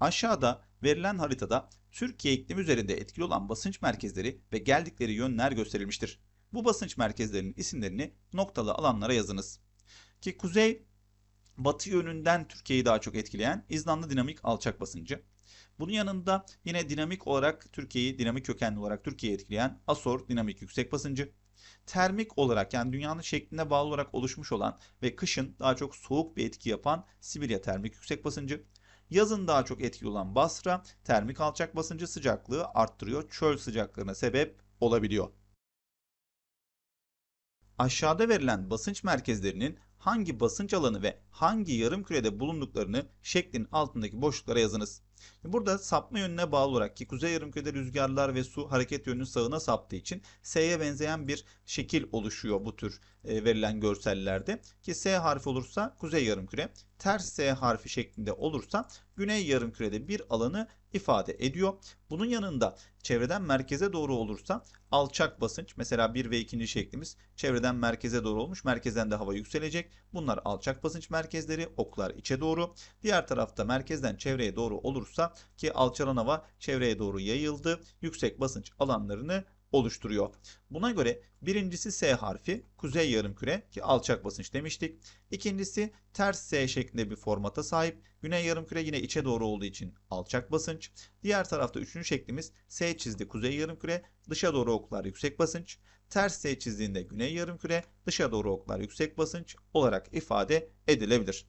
Aşağıda verilen haritada Türkiye iklimi üzerinde etkili olan basınç merkezleri ve geldikleri yönler gösterilmiştir. Bu basınç merkezlerinin isimlerini noktalı alanlara yazınız. Ki kuzey batı yönünden Türkiye'yi daha çok etkileyen İzlanda dinamik alçak basıncı. Bunun yanında yine dinamik olarak Türkiye'yi dinamik kökenli olarak Türkiye'yi etkileyen Asor dinamik yüksek basıncı. Termik olarak yani dünyanın şekline bağlı olarak oluşmuş olan ve kışın daha çok soğuk bir etki yapan Sibirya termik yüksek basıncı. Yazın daha çok etkili olan Basra termik alçak basıncı sıcaklığı arttırıyor. Çöl sıcaklığına sebep olabiliyor. Aşağıda verilen basınç merkezlerinin hangi basınç alanı ve hangi yarım kürede bulunduklarını şeklin altındaki boşluklara yazınız. Burada sapma yönüne bağlı olarak ki kuzey yarımkürede rüzgarlar ve su hareket yönünün sağına saptığı için S'ye benzeyen bir şekil oluşuyor bu tür e, verilen görsellerde. Ki S harfi olursa kuzey yarımküre, ters S harfi şeklinde olursa güney yarımkürede bir alanı ifade ediyor. Bunun yanında çevreden merkeze doğru olursa alçak basınç mesela 1 ve 2. şeklimiz çevreden merkeze doğru olmuş. Merkezden de hava yükselecek. Bunlar alçak basınç merkezleri. Oklar içe doğru. Diğer tarafta merkezden çevreye doğru olursa ki alçalan hava çevreye doğru yayıldı. Yüksek basınç alanlarını oluşturuyor. Buna göre birincisi S harfi kuzey yarımküre ki alçak basınç demiştik. İkincisi ters S şeklinde bir formata sahip. Güney yarımküre yine içe doğru olduğu için alçak basınç. Diğer tarafta üçüncü şeklimiz S çizdi kuzey yarımküre, dışa doğru oklar yüksek basınç. Ters S çizdiğinde güney yarımküre, dışa doğru oklar yüksek basınç olarak ifade edilebilir.